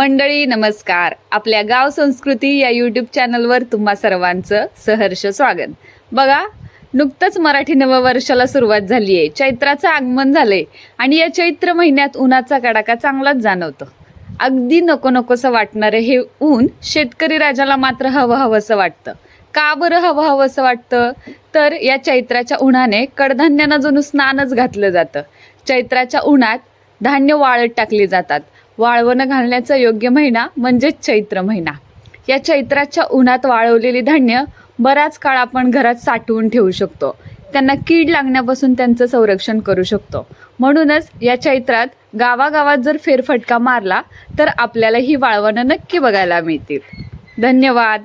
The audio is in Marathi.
मंडळी नमस्कार. आपल्या गाव संस्कृती या यूट्यूब चॅनलवर तुम्हा सर्वांचं सहर्ष स्वागत. बघा नुकतंच मराठी नववर्षाला सुरुवात झाली आहे चैत्राचं आगमन झालंय आणि या चैत्र महिन्यात उन्हाचा कडाका चांगलाच जाणवतो. अगदी नको नकोसं वाटणारं हे ऊन शेतकरी राजाला मात्र हवं हवंसं वाटतं. का बरं हवं हवंसं वाटतं? तर या चैत्राच्या उन्हाने कडधान्यांना जणू स्नानच घातलं जातं. चैत्राच्या उन्हात धान्य वाळत टाकली जातात. वाळवणं घालण्याचा योग्य महिना म्हणजेच चैत्र महिना. या चैत्राच्या उन्हात वाळवलेली धान्य बराच काळ आपण घरात साठवून ठेवू शकतो. त्यांना कीड लागण्यापासून त्यांचं संरक्षण करू शकतो. म्हणूनच या चैत्रात गावागावात जर फेरफटका मारला तर आपल्याला ही वाळवणं नक्की बघायला मिळतील. धन्यवाद.